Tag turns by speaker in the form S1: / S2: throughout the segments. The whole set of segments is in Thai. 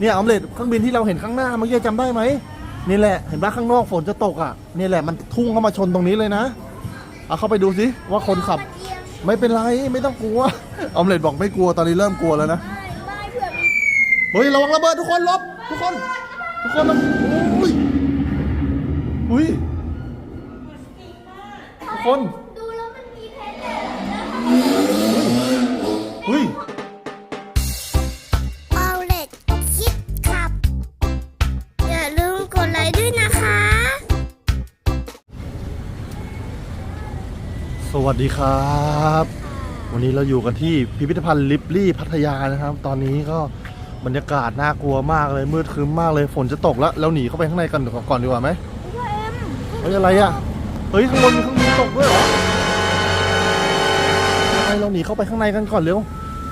S1: เนี่ยออมเล็ตเครื่องบินที่เราเห็นข้างหน้าเมื่อกี้จำได้ไหมนี่แหละเห็นปะข้างนอกฝนจะตกอะนี่แหละมันทุ่งเข้ามาชนตรงนี้เลยนะเอาเข้าไปดูสิว่าคนขับ ไม่เป็นไรไม่ต้องกลัวออมเล็ตบอกไม่กลัวตอนนี้เริ่มกลัวแล้วนะ
S2: ไม่ไม่เผื่อมี
S1: เฮ้ยระวังระเบิดทุกคนหลบทุกคน ทุกคนระอุ้ยอุ้ยทุกคน
S2: ดูแล้วมัน
S1: สวัสดีครับ วันนี้เราอยู่กันที่พิพิธภัณฑ์ลิปลี่พัทยานะครับ ตอนนี้ก็บรรยากาศน่ากลัวมากเลยมืดครึ้มมากเลยฝนจะตกแล้วเราหนีเข้าไปข้างในกันก่อนดีกว่าไหม
S2: พ่อเอ็ม
S1: เฮ้ยอะไรอะเฮ้ยข้างบนมีเครื่องบินตกด้วยเหรอยังไงเราหนีเข้าไปข้างในกันก่อนเร็ว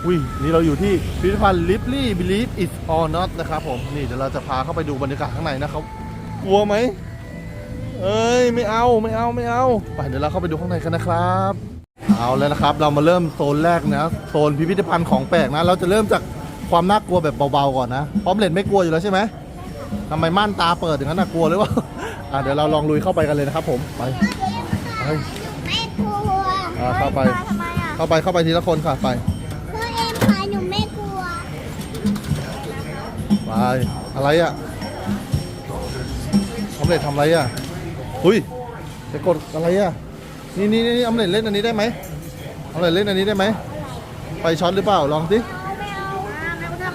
S1: อุ้ยนี่เราอยู่ที่พิพิธภัณฑ์ Ripley Believe It or Not นะครับผมนี่เดี๋ยวเราจะพาเข้าไปดูบรรยากาศข้างในนะครับกลัวไหม เอ้ยไม่เอาไม่เอาไม่เอาไปเดี๋ยวเราเข้าไปดูข้างในกันนะครับ เอาแล้วนะครับ เรามาเริ่มโซนแรกนะโซนพิพิธภัณฑ์ของแปลกนะ เราจะเริ่มจากความน่ากลัวแบบเบาๆก่อนนะพร้อมเล่นไม่กลัวอยู่แล้วใช่ไหมทำไมม่านตาเปิดอย่างนั้นน่ากลัวหรือเปล่าอะเดี๋ยวเราลองลุยเข้าไปกันเลยนะครับ ผมไปไป
S2: ไม่กลัว
S1: อ่าเข้าไป
S2: ทำไมอะ
S1: เข้าไปเข้าไปทีละคนค่ะไป
S2: พ่อเอ็มค่ะหนูไม่กลัว
S1: ไปอะไรอะออมเล็ตทำอะไรอะ หุยจะกดอะไรอะ นี่นี่นี่ออมเล็ตเล่นอันนี้ได้ไหมออมเล็ตเล่นอันนี้ได้ไหมไฟช็อตหรือเปล่า ลองสิ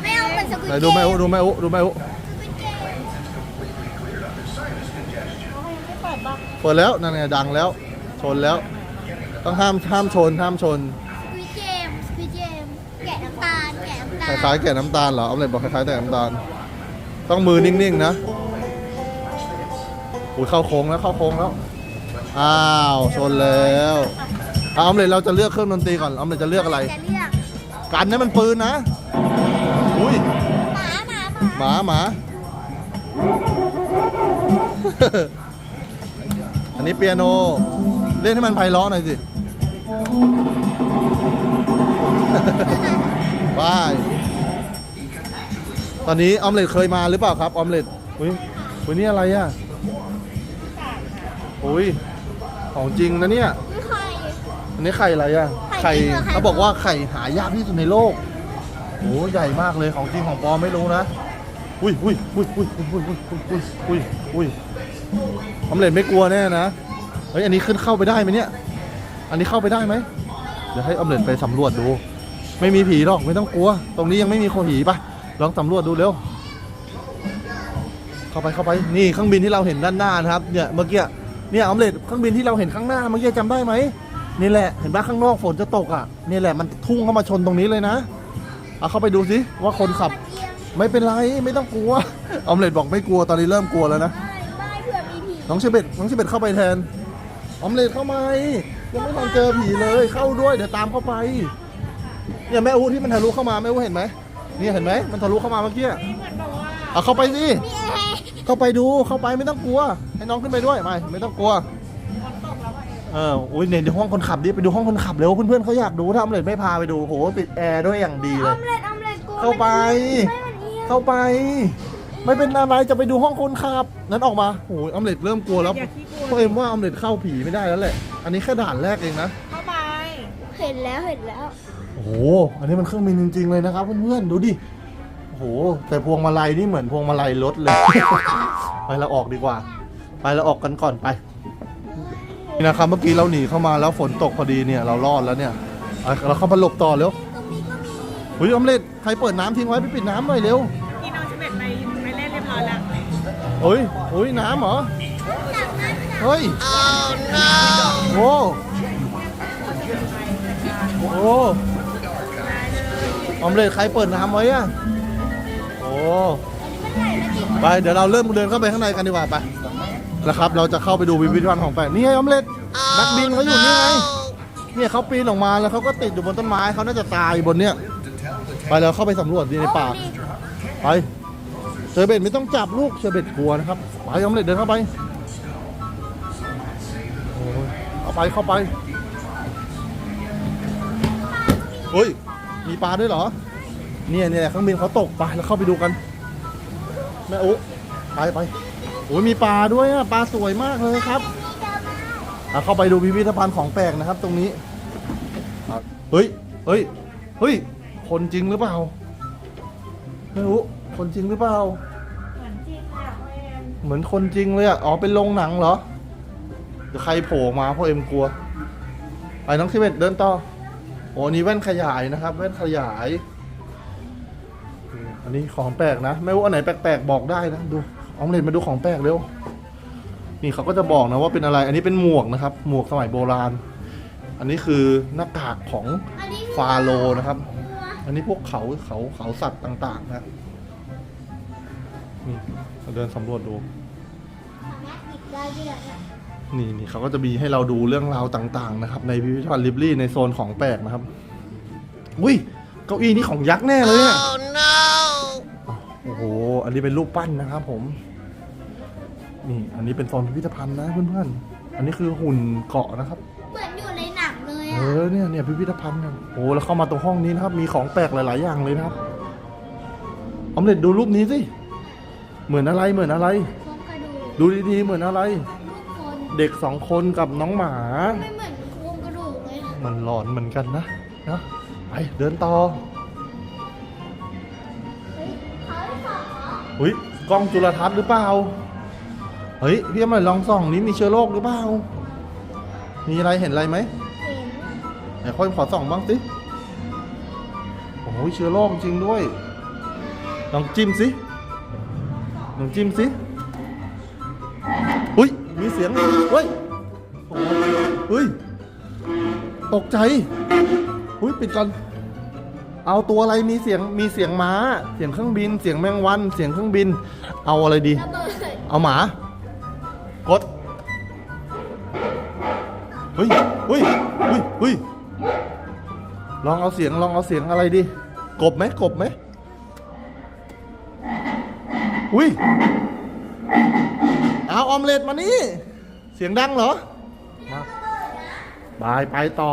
S2: ไม่เอาเป็นสกุล
S1: ไหนดูแม่อุดูแม่อุดูแม่อุเปิดแล้วนั่นไงดังแล้ว ชนแล้ว ต้องห้ามห้ามชนห้ามชน
S2: สกุลเจมสกุลเจมแกะน้ำตาลแกะน้ำตาล
S1: ล้ายๆแก่น้ำตาลเหรอออมเล็ตบอกคล้ายๆแต่น้ำตาล ต้องมือนิ่งๆนะ อุ้ยเข้าโค้งแล้วเข้าโค้งแล้ว อ้าวชนแล้วเอาออมเล็ตเราจะเลือกเครื่องดนตรีก่อนออมเล็ตจะเลือกอะไร
S2: จะเลือก
S1: กันนะมันปืนนะ อุ้ย
S2: หมาหมาหมา
S1: หมาหมา อันนี้เปียโน เล่นให้มันไพเราะหน่อยสิ บาย ตอนนี้ออมเล็ตเคยมาหรือเปล่าครับออมเล็ตอุ้ยอุ้ยนี่อะไรอะ อุ้ยของจริงนะเนี่ย
S2: ไม่ใคร
S1: อันนี้ไข่อะไรอะ
S2: ไข่จริงเหรอไข่
S1: เขาบอกว่าไข่หายากที่สุดในโลกโอ้ใหญ่มากเลยของจริงของปลอมไม่รู้นะ อุ้ยอุ้ยอุ้ยอุ้ยอุ้ยอุ้ยอุ้ยอุ้ยอุ้ยอุ้ยออมเล็ตไม่กลัวแน่นะ เฮ้ยอันนี้ขึ้นเข้าไปได้ไหมเนี่ย อันนี้เข้าไปได้ไหมเดี๋ยวให้ออมเล็ตไปสำรวจดู ไม่มีผีหรอกไม่ต้องกลัว ตรงนี้ยังไม่มีคนผีปะลองสำรวจดูเร็ว เข้าไปเข้าไป นี่เครื่องบินที่เราเห็นด้านหน้านะครับ เนี่ยเมื่อกี้ เนี่ยออมเล็ตเครื่องบินที่เราเห็นข้างหน้าเมื่อกี้จำได้ไหมนี่แหละเห็นปะข้างนอกฝนจะตกอะนี่แหละมันทุ่งเข้ามาชนตรงนี้เลยนะเอาเข้าไปดูสิว่าคนขับ ไม่เป็นไรไม่ต้องกลัวออมเล็ตบอกไม่กลัวตอนนี้เริ่มกลัวแล้วนะ
S2: ไม่ไม่เผื่อมีผี
S1: น้องเชเบตน้องเชเบตเข้าไปแทนออมเล็ตเข้ามายังไม่ทันเจอผีเลยเข้าด้วยเดี๋ยวตามเข้าไปเนี่ยแม่อูที่มันทะลุเข้ามาแม่อูเห็นไหมเนี่ยเห็นไหมมันทะลุเข้ามาเมื่อกี้เอาเข้าไปสิ
S2: พี่ เอ
S1: เข้าไปดูเข้าไปไม่ต้องกลัว ให้น้องขึ้นไปด้วยไม่ไม่ต้องกลัวเอออุ้ยเนี่ยเดี๋ยวห้องคนขับดิไปดูห้องคนขับเร็วเพื่อนๆเขาอยากดูถ้าออมเล็ตไม่พาไปดูโหปิดแอร์ด้วยอย่างดี
S2: อ
S1: เล
S2: อย มเล็ตออมเล็ตกลัว
S1: เข้าไป
S2: ไม่มันเอียง
S1: เข้าไป ไม่เป็นอะไรจะไปดูห้องคนขับ นั้นออกมาโอ้ยออมเล็ตเริ่มกลัวแล้วเพราะเอ็มว่าออมเล็ตเข้าผีไม่ได้แล้วแหละอันนี้แค่ด่านแรกเองนะ
S3: เข้าไป
S2: เห็นแล้วเห็นแล้ว
S1: โอ้โหอันนี้มันเครื่องบินจริงๆเลยนะครับเพื่อนๆดูดิโอ้โหแต่พวงมาลัยนี่เหมือนพวงมาลัยรถเลย ไปเราออกดีกว่า ไปเราออกกันก่อนไปนี่นะครับเมื่อกี้เราหนีเข้ามาแล้วฝนตกพอดีเนี่ยเรารอดแล้วเนี่ยเอาเราเข้ามาหลบต่อเร็ว
S2: ตรงนี้ก็มี
S1: เฮ้ยออมเล็ตใครเปิดน้ำทิ้งไว้ไปปิดน้ำหน่อยเร็ว
S3: ที่น้องชิเบตไปไปเล่นเรียบร้อยแล้ว
S1: เฮ้ยเฮ้ยน้ำเหรอ
S2: จากนั้นจาก
S1: เฮ้ยโอ้โหออมเล็ตใครเปิดน้ำไว้อะ ไปเดี๋ยวเราเริ่มเดินเข้าไปข้างในกันดีกว่าไปแล้วครับ เราจะเข้าไปดูพิพิธภัณฑ์ของแปลกนี่ไงออมเล็ตนักบินเขาอยู่นี่ไงเนี่ยเขาปีนออกมาแล้วเขาก็ติดอยู่บนต้นไม้เขาน่าจะตายบนเนี้ยไปเราเข้าไปสำรวจดีในป่าไปเชอร์เบตไม่ต้องจับลูกเชอร์เบตกลัวนะครับไปออมเล็ตเดินเข้าไปโอ้ยเข้าไปเข้าไปเฮ้ยมีปลาด้วยเหรอเนี่ยเนี่ยเครื่องบินเขาตกไปแล้วเข้าไปดูกัน แม่อุ๊ไปไปโอ้ยมีปลาด้วยอะปลาสวยมากเลยครับอะเข้าไปดูพิพิธภัณฑ์ของแปลกนะครับ ตรงนี้อะเฮ้ยเฮ้ยเฮ้ยคนจริงหรือเปล่าแม่อุ๊คนจริงหรือเปล่า
S3: เหมือนจริงเลยอะพ่อเอ็ม
S1: เหมือนคนจริงเลยอะอ๋อเป็นโรงหนังเหรอเดี๋ยวใครโผล่มาพ่อเอ็มกลัว ไปน้องทิเบตเดินต่อโอ้อันนี่แว่นขยายนะครับ แว่นขยายอืมอั นนี้ของแปลกนะ ไม่ว่าอันไหนแปลกๆบอกได้นะดูออมเล็ตมาดูของแปลกเร็วนี่เขาก็จะบอกนะว่าเป็นอะไร อันนี้เป็นหมวกนะครับ หมวกสมัยโบราณ อันนี้คือหน้ากากของฟาโรห์นะครับ อันนี้พวกเขาเขาเขาสัตว์ต่างๆนะนี่เราเดินสำรวจดู
S2: นี่
S1: นี่เขาก็จะมีให้เราดูเรื่องราวต่างๆนะครับ ในพิพิธภัณฑ์ลิบลี่ในโซนของแปลกนะครับ อุ้ย เก้าอี้นี่ของยักษ์แน่เลยอะ โอ้โห อันนี้เป็นรูปปั้นนะครับผม นี่ อันนี้เป็นโซนพิพิธภัณฑ์นะเพื่อนๆ อันนี้คือหุ่นเกาะนะครับ
S2: เหมือนอยู่ในหนังเลย
S1: เอ
S2: อะ
S1: อเนี่ยเนี่ยพิพิธภัณฑ์เนี่ยโอ้แล้วเข้ามาตรงห้องนี้นะครับ มีของแปลกหลาย ๆ อย่างเลยนะครับออมเล็ตดูรูปนี้สิ เหมือนอะไรเหมือนอะไร
S2: โครงกระดูก
S1: ดูดีๆเหมือนอะไร
S2: รูปคน
S1: เด็กสองคนกับน้องหมา
S2: ไม่เหมือนโครงกระดูกเลย
S1: มันหลอนเหมือนกันนะนะไปเดินต่
S2: อ
S1: อุ้ยกล้องจุลทรรศน์หรือเปล่า เฮ้ยพี่มาลองส่องนี้มีเชื้อโรคหรือเปล่า มีอะไรเห็นอะไรไหม
S2: เห็น
S1: ไหนค่อยขอส่องบ้างสิ โอ้ยเชื้อโรคจริงด้วย ลองจิ้มสิ ลองจิ้มสิ อุ้ยมีเสียงเฮ้ยโอ้ยเฮ้ย ตกใจ อุ้ยปิดก่อน เอาตัวอะไรมีเสียงมีเสียงม้า เสียงเครื่องบิน เสียงแมงวัน เสียงเครื่องบิน เอาอะไรดี
S2: ระเบิด
S1: เอาหมา กดเฮ้ยเฮ้ยเฮ้ยเฮ้ยลองเอาเสียงลองเอาเสียงอะไรดิกบไหมกบไหมอุ้ยเอาออมเล็ตมานี่ เสียงดังเหรอมาบายไปต่อ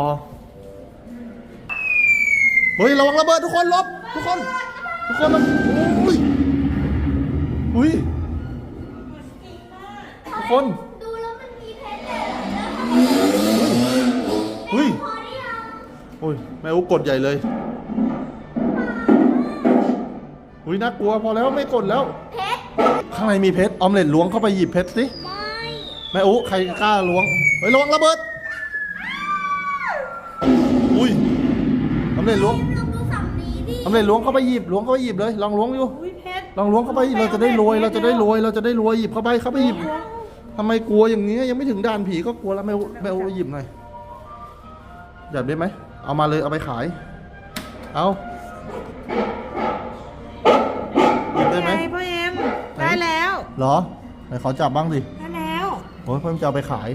S1: เฮ้ยระวังระเบิดทุกคนหลบทุกคน ทุกคนมันอุ้ยอุ้ยทุกคน
S2: ดูแล้วมันมีเพชรเลยแล้ว
S1: เฮ้ย
S2: พอได้ยัง
S1: โอ้ยแม่อุ๊กดใหญ่เลยอุ้ยน่ากลัวพอแล้วไม่กดแล้ว
S2: เพชร
S1: ข้างในมีเพชรออมเล็ตล้วงเข้าไปหยิบเพชรสิ
S2: ไม่
S1: แม่อุ๊ใครกล้าล้วงเฮ้ยระวังระเบิดอุ้ยออม เล็ตล้วง
S2: ต้องดูฝั่งนี้ดิ
S1: ออมเล็ตล้วงเข้าไปหยิบล้วงเข้าไปหยิบเลย ลองล้วงอยู่
S3: อุ้ยเพชร
S1: ลองล้วงเข้าไปเราจะได้รวย เราจะได้รวย เราจะได้รวยหยิบเข้าไปเข้าไปหยิบทำไมกลัวอย่างนี้ยังไม่ถึงด่านผีก็กลัวแล้วแม่อุ๊แม่อุ๊หยิบหน่อยอยากได้ไหมเอามาเลยเอาไปขาย เอาหยิบได้ไหม
S3: ไงพ่อเอ็มได้แล้ว
S1: เหรอไหนขอจับบ้างสิ
S3: ได้แล้ว
S1: โอ้ยเพิ่มจะเอาไปขาย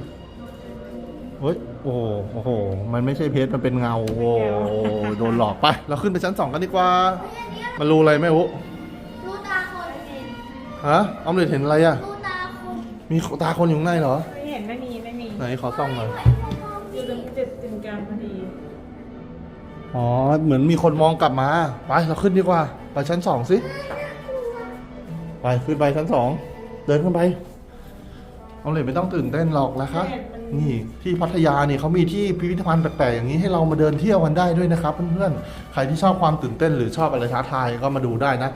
S1: เฮ้ย โอ้โหโอ้โห มันไม่ใช่เพชรมันเป็นเงา โอ้โหโดนหลอกไป เราขึ้นไปชั้นสองกันดีกว่ามารู้อะไรไหมอุ๊
S2: ดูตาคนเห็น
S1: ฮะออมเล็ตเห็นอะไรอะ
S2: ดูตาคน
S1: มีตาคนอยู่ข้างในเหรอ
S3: ไม่เห็นไม่มีไม่มี
S1: ไหนขอส่องหน่อย
S3: อยู่ตรงจุดตรงกลางพอดี
S1: อ๋อ เหมือนมีคนมองกลับมา ไป เราขึ้นดีกว่า ไปชั้นสองสิ ไป ขึ้นไปชั้นสอง เดินขึ้นไป เอาเลยไม่ต้องตื่นเต้นหรอกนะคะ นี่ที่พัทยานี่เขามีที่พิพิธภัณฑ์แปลกๆอย่างนี้ให้เรามาเดินเที่ยวกันได้ด้วยนะครับเพื่อนๆ ใครที่ชอบความตื่นเต้นหรือชอบอะไรท้าทายก็มาดูได้นะ